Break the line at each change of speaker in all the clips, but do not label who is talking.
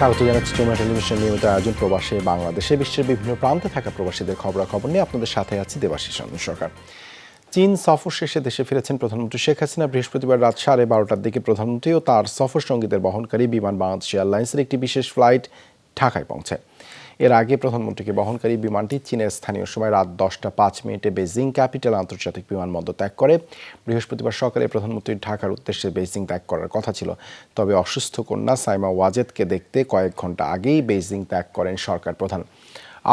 স্বাগত জানাচ্ছি চৌমা টেলিভিশন নিয়মিত আয়োজন প্রবাসে বাংলাদেশে, বিশ্বের বিভিন্ন প্রান্তে থাকা প্রবাসীদের খবরাখবর নিয়ে আপনাদের সাথে আছি দেবাশিস সরকার। চীন সফর শেষে দেশে ফিরেছেন প্রধানমন্ত্রী শেখ হাসিনা। বৃহস্পতিবার রাত সাড়ে বারোটার দিকে প্রধানমন্ত্রী ও তার সফর সঙ্গীদের বহনকারী বিমান বাংলাদেশ এয়ারলাইন্সের একটি বিশেষ ফ্লাইট ঢাকায় পৌঁছায়। এর আগে প্রধানমন্ত্রীকে বহনকারী বিমানটি চীনের স্থানীয় সময় রাত দশটা পাঁচ মিনিটে বেজিং ক্যাপিটাল আন্তর্জাতিক বিমানবন্দর ত্যাগ করে। বৃহস্পতিবার সকালে প্রধানমন্ত্রী ঢাকার উদ্দেশ্যে বেজিং ত্যাগ করার কথা ছিল। তবে অসুস্থ কন্যা সাইমা ওয়াজেদকে দেখতে কয়েক ঘণ্টা আগেই বেজিং ত্যাগ করেন সরকার প্রধান।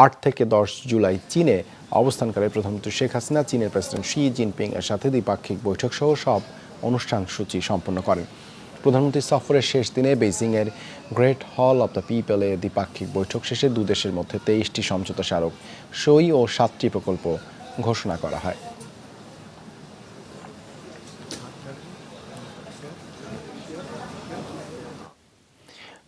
আট থেকে দশ জুলাই চীনে অবস্থানকালে প্রধানমন্ত্রী শেখ হাসিনা, চীনের প্রেসিডেন্ট শি জিনপিং এর সাথে দ্বিপাক্ষিক বৈঠক সহ সব অনুষ্ঠান সূচি সম্পন্ন করেন। প্রধানমন্ত্রী সফরের শেষ দিনে বেইজিংয়ের গ্রেট হল অব দ্য পিপলে দ্বিপাক্ষিক বৈঠক শেষে দু দেশের মধ্যে তেইশটি সমঝোতা স্মারক, সই ও সাতটি প্রকল্প ঘোষণা করা হয়।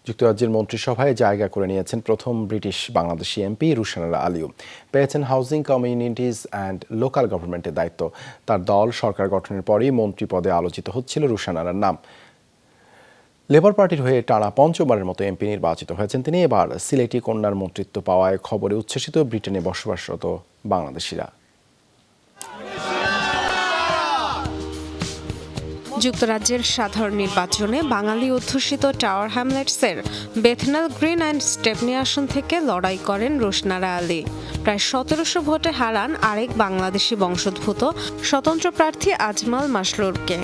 যুক্তরাজ্যের মন্ত্রিসভায় জায়গা করে নিয়েছেন প্রথম ব্রিটিশ বাংলাদেশি এমপি রুশানারা আলিউ পেয়েছেন হাউজিং কমিউনিটিজ অ্যান্ড লোকাল গভর্নমেন্টের দায়িত্ব। তার দল সরকার গঠনের পরেই মন্ত্রী পদে আলোচিত হচ্ছিল রুশানারার নাম। লেবার পার্টির হয়ে টানা পঞ্চমবারের মতো এমপি নির্বাচিত হয়েছেন তিনি। এবার সিলেটি কন্যার মন্ত্রিত্ব পাওয়ায় খবরে উচ্ছ্বসিত ব্রিটেনে বসবাসরত বাংলাদেশিরা।
যুক্তরাজ্যের সাধারণ নির্বাচনে বাঙালি অধ্যুষিত টাওয়ার হ্যামলেটসের বেথনাল গ্রিন অ্যান্ড স্টেপনি আসন থেকে লড়াই করেন রোশনারা আলী। প্রায় সতেরোশো ভোটে হারান আরেক বাংলাদেশি বংশোদ্ভূত স্বতন্ত্র প্রার্থী আজমাল মাসলুরকে।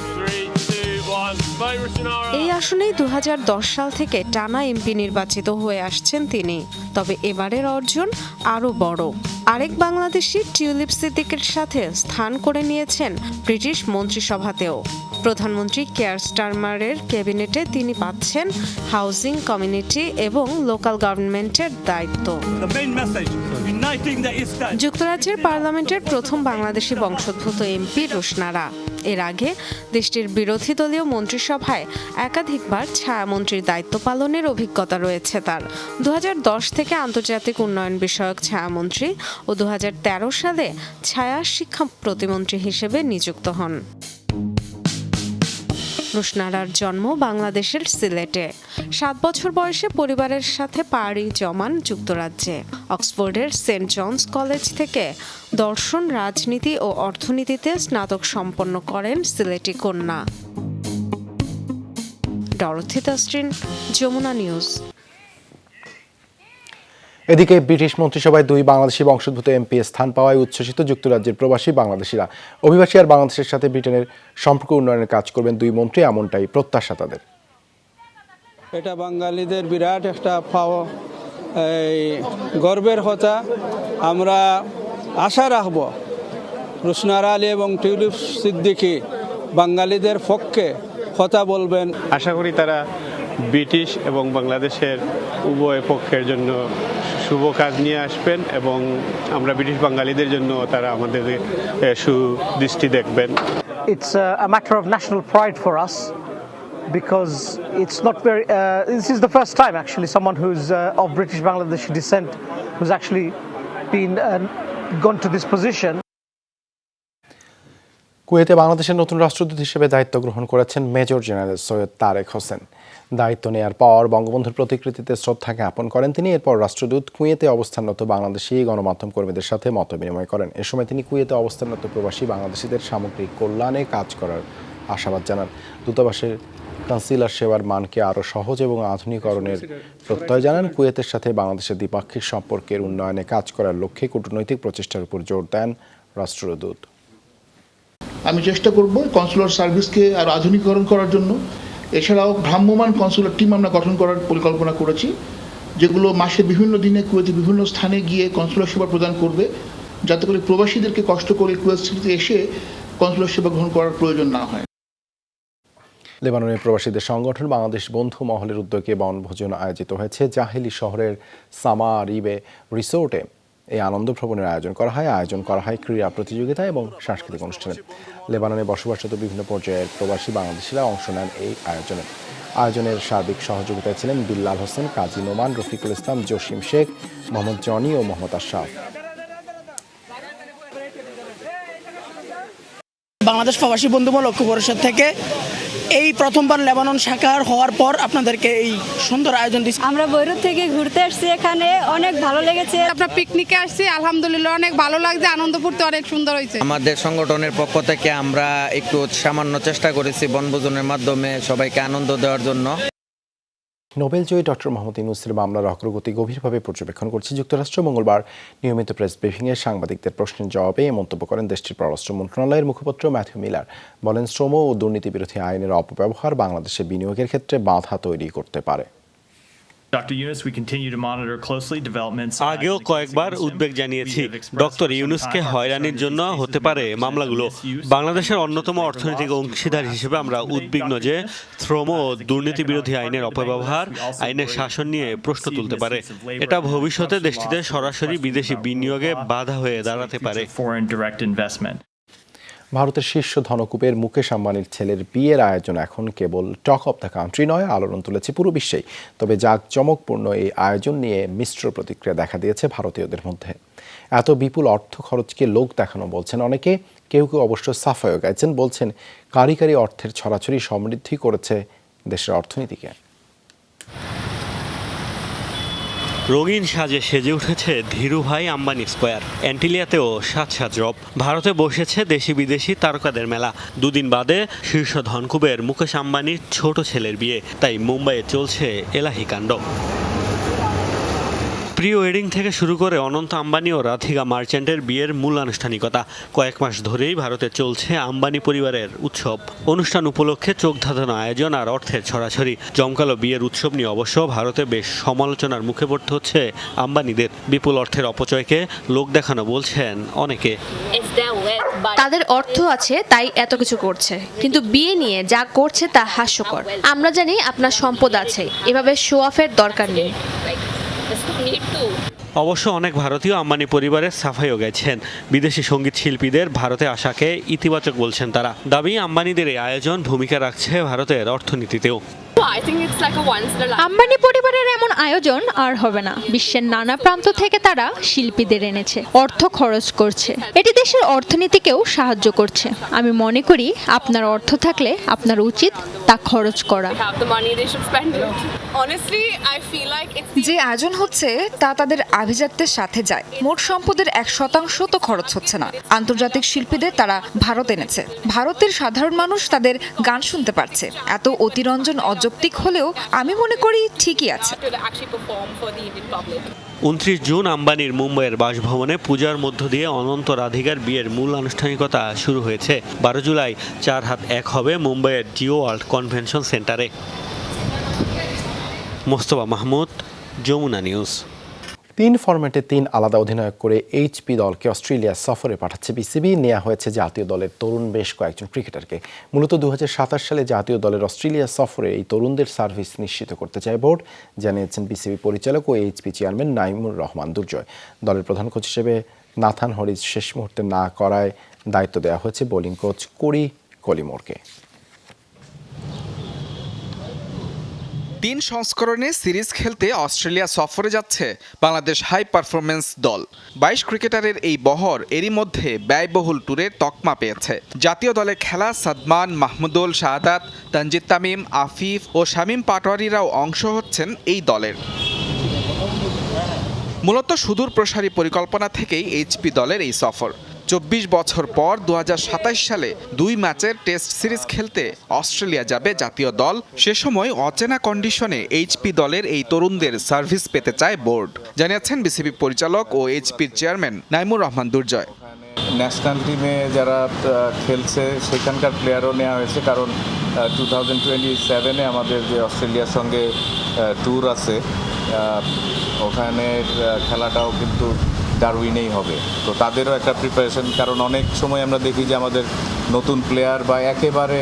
এই আসনেই দু হাজার দশ সাল থেকে টানা এমপি নির্বাচিত হয়ে আসছেন তিনি। তবে এবারের অর্জন আরও বড়। আরেক বাংলাদেশি টিউলিপ সিদ্দিকের সাথে স্থান করে নিয়েছেন ব্রিটিশ মন্ত্রিসভাতেও। প্রধানমন্ত্রী কেয়ার স্টারমারের ক্যাবিনেটে তিনি পাচ্ছেন হাউজিং কমিউনিটি এবং লোকাল গভর্নমেন্টের দায়িত্ব. যুক্তরাজ্যের পার্লামেন্টের প্রথম বাংলাদেশি বংশোদ্ভূত এমপি রোশনারা। এর আগে দেশটির বিরোধী দলীয় মন্ত্রিসভায় একাধিকবার ছায়ামন্ত্রীর দায়িত্ব পালনের অভিজ্ঞতা রয়েছে তার। দু হাজার দশ থেকে আন্তর্জাতিক উন্নয়ন বিষয়ক ছায়ামন্ত্রী ও দু হাজার তেরো সালে ছায়া শিক্ষা প্রতিমন্ত্রী হিসেবে নিযুক্ত হন। রুশনারার জন্ম বাংলাদেশের সিলেটে। সাত বছর বয়সে পরিবারের সাথে পাড়ি জমান যুক্তরাজ্যে। অক্সফোর্ডের সেন্ট জনস কলেজ থেকে দর্শন, রাজনীতি ও অর্থনীতিতে স্নাতক সম্পন্ন করেন সিলেটি কন্যা। ডরথি তাস্ট্রিন যমুনা নিউজ।
এদিকে ব্রিটিশ মন্ত্রিসভায় দুই বাংলাদেশি বংশোদ্ভূত এমপি স্থান পাওয়ায় উচ্ছ্বসিত যুক্তরাজ্যের প্রবাসী বাংলাদেশিরা। অভিবাসী আর বাংলাদেশের সাথে ব্রিটেনের সম্পর্ক উন্নয়নের কাজ করবেন দুই মন্ত্রী এমনটাই প্রত্যাশা তাদের।
এটা বাঙালিদের বিরাট একটা পাওয়া। এই গর্বের কথা আমরা আশা রাখব রুশনার আলী এবং টিউলিপ সিদ্দিকি বাঙালিদের পক্ষে কথা বলবেন।
আশা করি তারা ব্রিটিশ এবং বাংলাদেশের উভয় পক্ষের জন্য শুভ কাজ নিয়ে আসবেন এবং আমরা ব্রিটিশ বাঙালিদের জন্য তারা আমাদের সুদৃষ্টি দেখবেন
it's a, a matter of national pride for us because it's not very. Uh, this is the first time actually someone who's uh, of British Bangladeshi descent who's actually been uh, gone to this position.
কুয়েতে বাংলাদেশের নতুন রাষ্ট্রদূত হিসেবে দায়িত্ব গ্রহণ করেছেন major general Syed Tarek Hossain দায়িত্ব নেয়ার পর বঙ্গবন্ধুর প্রতিকৃতিতে শ্রদ্ধা জ্ঞাপন করেন তিনি। এরপর রাষ্ট্রদূত কুয়েতে অবস্থানরত বাংলাদেশি গণমাধ্যম কর্মীদের সাথে মত বিনিময় করেন। এ সময় তিনি কুয়েতে অবস্থানরত প্রবাসী বাংলাদেশিদের সামগ্রিক কল্যাণে কাজ করার আশাবাদ জানান। দূতাবাসের কাউন্সিলর সেবার মানকে আরও সহজ এবং আধুনিকরণের প্রত্যয় জানান। কুয়েতের সাথে বাংলাদেশের দ্বিপাক্ষিক সম্পর্কের উন্নয়নে কাজ করার লক্ষ্যে কূটনৈতিক প্রচেষ্টার উপর জোর দেন রাষ্ট্রদূত।
আমি চেষ্টা করব কনসুলার সার্ভিসকে আর আধুনিকরণ করার জন্য। এছাড়াও ভ্রাম্যমান কনসুলার টিম আমরা গঠন করার পরিকল্পনা করেছি, যেগুলো মাসে বিভিন্ন দিনে কুয়েতে বিভিন্ন স্থানে গিয়ে কনসুলার সেবা প্রদান করবে, যাতে করে প্রবাসীদেরকে কষ্ট করে কুয়েত সিটিতে এসে কনসুলার সেবা গ্রহণ করার প্রয়োজন না হয়।
লেবাননের প্রবাসীদের সংগঠন বাংলাদেশ বন্ধু মহলের উদ্যোগে বনভোজন আয়োজিত হয়েছে জাহেলি শহরের সামারিবে রিসোর্টে। এই আনন্দ ভ্রমণের আয়োজন করা হয়। আয়োজন করা হয় ক্রীড়া প্রতিযোগিতা এবং সাংস্কৃতিক অনুষ্ঠানে। লেবাননে বসবাসরত বিভিন্ন পর্যায়ের প্রবাসী বাংলাদেশিরা অংশ নেন এই আয়োজনে। আয়োজনের সার্বিক সহযোগিতায় ছিলেন বিল্লাল হোসেন, কাজী নোমান, রফিকুল ইসলাম, জসিম শেখ, মোহাম্মদ জনি ও মোহাম্মদ আশরাফ।
বাংলাদেশ প্রবাসী বন্ধুমূল ঐক্য পরিষদ থেকে এই প্রথমবার লেবানন শাখার হওয়ার পর আপনাদেরকে এই সুন্দর আয়োজন দিচ্ছি
আমরা বৈরুত থেকে ঘুরতে আসছি এখানে অনেক ভালো লেগেছে।
আপনার পিকনিকে আসছি আলহামদুলিল্লাহ অনেক ভালো লাগছে আনন্দ তো অনেক সুন্দর হয়েছে।
আমাদের সংগঠনের পক্ষ থেকে আমরা একটু সামান্য চেষ্টা করেছি বনভোজনের মাধ্যমে সবাইকে আনন্দ দেওয়ার জন্য।
নোবেলজয়ী ডক্টর মোহাম্মদ ইউনুসের মামলার অগ্রগতি গভীরভাবে পর্যবেক্ষণ করছে যুক্তরাষ্ট্র। মঙ্গলবার নিয়মিত প্রেস ব্রিফিংয়ে সাংবাদিকদের প্রশ্নের জবাবে এ মন্তব্য করেন দেশটির পররাষ্ট্র মন্ত্রণালয়ের মুখপাত্র ম্যাথিউ মিলার। বলেন, শ্রম ও দুর্নীতি বিরোধী আইনের অপব্যবহার বাংলাদেশে বিনিয়োগের ক্ষেত্রে বাধা তৈরি করতে পারে।
Dr. Yunus, we continue to monitor closely developments.
আগেও কয়েকবার উদ্বেগ জানিয়েছি ডক্টর ইউনুসকে হয়রানির জন্য হতে পারে মামলাগুলো বাংলাদেশের অন্যতম অর্থনৈতিক অংশীদার হিসেবে আমরা উদ্বিগ্ন যে শ্রম ও দুর্নীতি বিরোধী আইনের অপব্যবহার আইনের শাসন নিয়ে প্রশ্ন তুলতে পারে এটা ভবিষ্যতে দেশটিতে সরাসরি বিদেশি বিনিয়োগে বাধা হয়ে দাঁড়াতে পারে.
ভারতের শীর্ষ ধনকূপের মুকেশ আম্বানির ছেলের বিয়ের আয়োজন এখন কেবল টক অব দ্য কান্ট্রি নয়, আলোড়ন তুলেছে পুরো বিশ্বেই। তবে জাঁকজমকপূর্ণ এই আয়োজন নিয়ে মিশ্র প্রতিক্রিয়া দেখা দিয়েছে ভারতীয়দের মধ্যে। এত বিপুল অর্থ খরচকে লোক দেখানো বলছেন অনেকে, কেউ কেউ অবশ্য সাফায়ও গাইছেন, বলছেন কারি কারি অর্থের ছড়াছড়ি সমৃদ্ধি করেছে দেশের অর্থনীতিকে।
রঙিন সাজে সেজে উঠেছে ধীরুভাই আম্বানি স্কোয়ার। অ্যান্টিলিয়াতেও সাজ রব। ভারতে বসেছে দেশি বিদেশি তারকাদের মেলা। দুদিন বাদে শীর্ষ ধনকুবের মুকেশ আম্বানির ছোট ছেলের বিয়ে। তাই মুম্বাইয়ে চলছে এলাহি কাণ্ড। প্রি ওয়েডিং থেকে শুরু করে অনন্ত আম্বানি ও রাধিকা মার্চেন্টের বিয়ের মূল আনুষ্ঠানিকতা। কয়েক মাস ধরেই ভারতে চলছে আম্বানি পরিবারের উৎসব। অনুষ্ঠান উপলক্ষে চোখ ধাঁধানো আয়োজন আর অর্থের ছড়াছড়ি। জমকালো বিয়ের উৎসব নিয়ে অবশ্য ভারতে বেশ সমালোচনার মুখে পড়তে হচ্ছে আম্বানিদের। বিপুল অর্থের অপচয়কে লোক দেখানো বলছেন অনেকে।
তাদের অর্থ আছে তাই এত কিছু করছে। কিন্তু বিয়ে নিয়ে যা করছে তা হাস্যকর। আমরা জানি আপনার সম্পদ আছে এভাবে শো অফের দরকার নেই।
অবশ্য অনেক ভারতীয় আম্বানি পরিবারের সাফাইও গেছেন। বিদেশি সংগীত শিল্পীদের ভারতে আসাকে ইতিবাচক বলছেন তারা। দাবি, আম্বানিদের এই আয়োজন ভূমিকা রাখছে ভারতের অর্থনীতিতেও।
আম্বানি পরিবারের এমন আয়োজন আর হবে না। বিশ্বের নানা প্রান্ত থেকে তারা শিল্পীদের এনেছে অর্থ খরচ করছে। এটি দেশের অর্থনীতিকেও সাহায্য করছে। আমি মনে করি আপনার অর্থ থাকলে আপনার উচিত তা খরচ করা।
যে আয়োজন হচ্ছে তা তাদের আভিজাত্যের সাথে যায়। মোট সম্পদের এক শতাংশ তো খরচ হচ্ছে না। আন্তর্জাতিক শিল্পীদের তারা ভারত এনেছে। ভারতের সাধারণ মানুষ তাদের গান শুনতে পারছে। এত অতিরঞ্জন অযৌক্তিক হলেও আমি মনে করি ঠিকই আছে।
উনত্রিশ জুন আম্বানির মুম্বাইয়ের বাসভবনে পূজার মধ্য দিয়ে অনন্ত রাধিকার বিয়ের মূল আনুষ্ঠানিকতা শুরু হয়েছে। বারো জুলাই চার হাত এক হবে মুম্বাইয়ের জিও ওয়ার্ল্ড কনভেনশন সেন্টারে। মোস্তফা মাহমুদ যমুনা নিউজ।
তিন ফরম্যাটে তিন আলাদা অধিনায়ক করে এইচপি দলকে অস্ট্রেলিয়া সফরে পাঠাচ্ছে বিসিবি। নেওয়া হয়েছে জাতীয় দলের তরুণ বেশ কয়েকজন ক্রিকেটারকে। মূলত দু হাজার সাতাশ সালে জাতীয় দলের অস্ট্রেলিয়া সফরে এই তরুণদের সার্ভিস নিশ্চিত করতে চায় বোর্ড, জানিয়েছেন বিসিবি পরিচালক ও এইচপি চেয়ারম্যান নাইমুর রহমান দুর্জয়। দলের প্রধান কোচ হিসেবে নাথান হরিজ শেষ মুহূর্তে না করায় দায়িত্ব দেওয়া হয়েছে বোলিং কোচ কোরি কলিমোরকে।
তিন সংস্করণে সিরিজ খেলতে অস্ট্রেলিয়া সফরে যাচ্ছে বাংলাদেশ হাই পারফরমেন্স দল। বাইশ ক্রিকেটারের এই বহর এরই মধ্যে ব্যয়বহুল ট্যুরের তকমা পেয়েছে। জাতীয় দলে খেলা সাদমান, মাহমুদুল, শাহাদাত, তানজিদ তামিম, আফিফ ও শামীম পাটোয়ারিরাও অংশ হচ্ছেন এই দলের। মূলত সুদূর প্রসারী পরিকল্পনা থেকেই এইচপি দলের এই সফর। চব্বিশ বছর পর দু হাজার সাতাশ সালে দুই ম্যাচের টেস্ট সিরিজ খেলতে অস্ট্রেলিয়া যাবে জাতীয় দল। সে সময় অচেনা কন্ডিশনে এইচপি দলের এই তরুণদের সার্ভিস পেতে চায় বোর্ড। জানিয়েছেন বিসিবি পরিচালক ও এইচপির চেয়ারম্যান নাইমুর রহমান দুর্জয়।
ন্যাশনাল টিমে যারা খেলছে সেখানকার প্লেয়ারও নেওয়া হয়েছে কারণ টু থাউজেন্ড টোয়েন্টি সেভেনে আমাদের যে অস্ট্রেলিয়ার সঙ্গে ট্যুর আছে আহ, ওখানে খেলাটাও কিন্তু ডারউইনেই হবে। তো তাদেরও একটা প্রিপারেশন কারণ অনেক সময় আমরা দেখি যে আমাদের নতুন প্লেয়ার বা একেবারে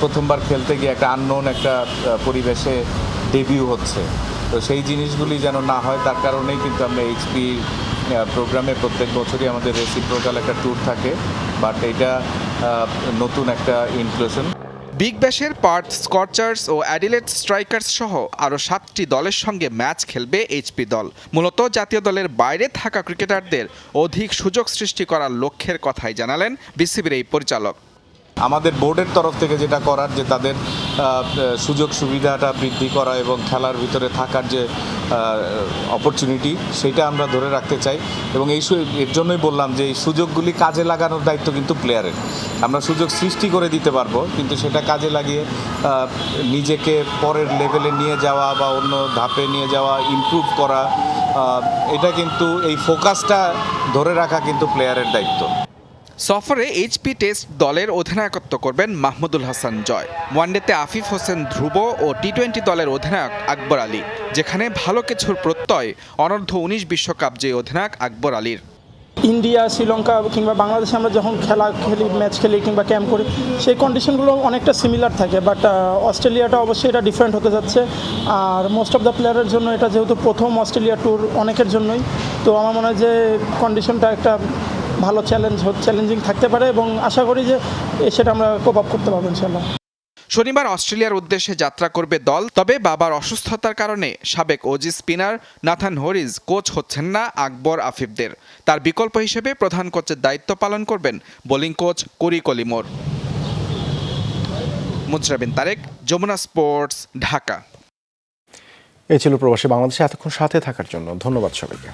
প্রথমবার খেলতে গিয়ে একটা আননোন একটা পরিবেশে ডেবিউ হচ্ছে। তো সেই জিনিসগুলি যেন না হয়, তার কারণেই কিন্তু আমরা এইচপি প্রোগ্রামে প্রত্যেক বছরই আমাদের রেসিপ্রোকাল একটা ট্যুর থাকে। বাট এটা নতুন একটা ইনক্লুশন
বিগ ব্যাশের পার্থ স্কর্চার্স ও অ্যাডিলেট স্ট্রাইকার্স সহ আরও সাতটি দলের সঙ্গে ম্যাচ খেলবে এইচপি দল। মূলত জাতীয় দলের বাইরে থাকা ক্রিকেটারদের অধিক সুযোগ সৃষ্টি করার লক্ষ্যের কথাই জানালেন বিসিবির এই পরিচালক।
আমাদের বোর্ডের তরফ থেকে যেটা করার যে তাদের সুযোগ সুবিধাটা বৃদ্ধি করা এবং খেলার ভিতরে থাকার যে অপরচুনিটি সেটা আমরা ধরে রাখতে চাই। এবং এই এর জন্যই বললাম যে এই সুযোগগুলি কাজে লাগানোর দায়িত্ব কিন্তু প্লেয়ারের। আমরা সুযোগ সৃষ্টি করে দিতে পারব, কিন্তু সেটা কাজে লাগিয়ে নিজেকে পরের লেভেলে নিয়ে যাওয়া বা অন্য ধাপে নিয়ে যাওয়া ইমপ্রুভ করা এটা কিন্তু এই ফোকাসটা ধরে রাখা কিন্তু প্লেয়ারের দায়িত্ব।
সফরে এইচপি টেস্ট দলের অধিনায়কত্ব করবেন মাহমুদুল হাসান জয়। ওয়ানডেতে আফিফ হোসেন ধ্রুব ও টি টোয়েন্টি দলের অধিনায়ক আকবর আলী, যেখানে ভালো কিছুর প্রত্যয় অনূর্ধ্ব উনিশ বিশ্বকাপ যে অধিনায়ক আকবর আলীর।
ইন্ডিয়া, শ্রীলঙ্কা কিংবা বাংলাদেশে আমরা যখন খেলা খেলি, ম্যাচ খেলি কিংবা ক্যাম্প করি, সেই কন্ডিশনগুলো অনেকটা সিমিলার থাকে বাট অস্ট্রেলিয়াটা অবশ্যই এটা ডিফারেন্ট হতে যাচ্ছে। আর মোস্ট অফ দ্য প্লেয়ারের জন্য এটা যেহেতু প্রথম অস্ট্রেলিয়া ট্যুর অনেকের জন্যই, তো আমার মনে হয় যে কন্ডিশনটা একটা ভালো চ্যালেঞ্জ চ্যালেঞ্জিং থাকতে পারে এবং আশা করি যে সেটা আমরা কোপ আপ করতে পারব ইনশাল্লাহ
শনিবার অস্ট্রেলিয়ার উদ্দেশ্যে যাত্রা করবে দল তবে বাবার অসুস্থতার কারণে সাবেক Aussie spinner Nathan Hauritz coach হচ্ছেন না আকবর আফিফদের। তার বিকল্প হিসেবে প্রধান কোচের দায়িত্ব পালন করবেন বোলিং কোচ করি কলিমোর মুজরাবিন তারেক যমুনা স্পোর্টস ঢাকা।
এই ছিল প্রবাসী বাংলাদেশে এতক্ষণ সাথে থাকার জন্য ধন্যবাদ সবাইকে।